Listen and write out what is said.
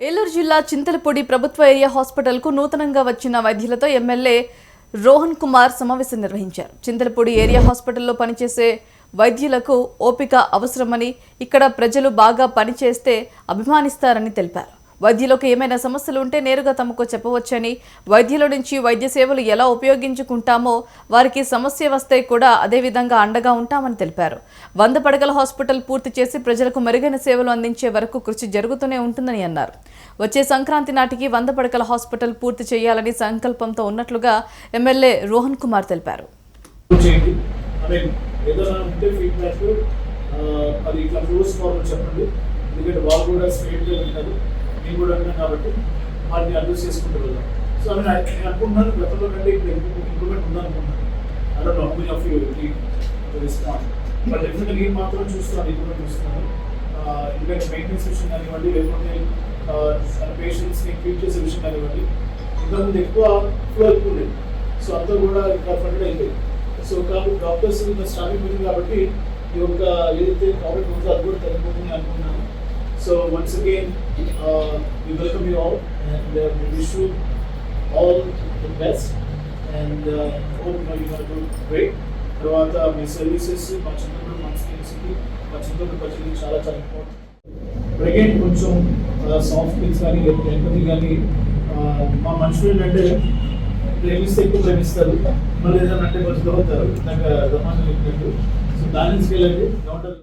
ఏలూరు జిల్లా చింతలపూడి ప్రభుత్వ ఏరియా హాస్పిటల్కు నూతనంగా వచ్చిన వైద్యులతో ఎమ్మెల్యే రోహన్ కుమార్ సమావేశం నిర్వహించారు. చింతలపూడి ఏరియా హాస్పిటల్లో పనిచేసే వైద్యులకు ఓపిక అవసరమని ఇక్కడ ప్రజలు బాగా పనిచేస్తే అభిమానిస్తారని తెలిపారు. వైద్యులకు ఏమైనా సమస్యలు ఉంటే నేరుగా తమకు చెప్పవచ్చని వైద్యుల నుంచి వైద్య సేవలు ఎలా ఉపయోగించుకుంటామో వారికి సమస్య వస్తే కూడా అదేవిధంగా అండగా ఉంటామని తెలిపారు. వంద పడగల హాస్పిటల్ పూర్తి చేసి ప్రజలకు మెరుగైన సేవలు అందించే వరకు కృషి జరుగుతూనే ఉంటుందని అన్నారు. వచ్చే సంక్రాంతి నాటికి వంద పడకల హాస్పిటల్ పూర్తి చేయాలని సంకల్పంతో ఉన్నట్లుగా ఎమ్మెల్యే రోహన్ కుమార్ తెలిపారు. అది ఇట్లా చెప్పండి. ఎందుకంటే వాళ్ళు కూడా స్ట్రేట్గా వింటారు నేను కూడా విన్నాను కాబట్టి వాటిని అడ్జస్ట్ చేసుకుంటూ వెళ్దాం. సో ఐ మీన్ నేను అనుకుంటున్నాను. గతంలో కంటే ఇప్పుడు ఇంప్రూవ్మెంట్ ఉందనుకుంటున్నాను. అలా నార్మల్ ఆఫ్ యూ ఇస్తాను బట్ డెఫినెట్గా నేను మాత్రం చూస్తున్నాను ఇంప్రూవ్మెంట్ చూస్తున్నాను ఎందుకంటే మెయింటెనెన్స్ విషయం కానివ్వండి లేకపోతే పేషెంట్స్ని ట్రీట్ చేసే విషయం కానివ్వండి ఇంతకుముందు ఎక్కువ ఫ్లో ఎక్కువ సో అంతా కూడా ఇంకా ఫండ్ అయిపోయింది. సో కాబట్టి డాక్టర్స్ స్టార్టింగ్ ఉంది కాబట్టి ఈ యొక్క ఏదైతే ప్రాబ్లం ఉందో అది కూడా తగ్గిపోతుంది అనుకున్నాను So once again, uh, so once again we welcome you all and wish you all the best and hope you are do great. తర్వాత మీ సర్వీసెస్ మా చంద్రబాబు కాన్స్టిట్యున్సీకి మా చంద్రబాబు ప్రజలకి చాలా చాలా ఇంపార్టెంట్ అగైన్ కొంచెం సాఫ్ట్ స్కిల్స్ కానీ ఎంపతి కానీ మా మనుషులు ఏంటంటే ప్రేమిస్తే ఎక్కువ ప్రేమిస్తారు మళ్ళీ ఏదైనా అంటే కొంచెం అవుతారు ఇందాక రమాన్ చెప్పినట్టు సో బ్యాలెన్స్కి వెళ్ళండి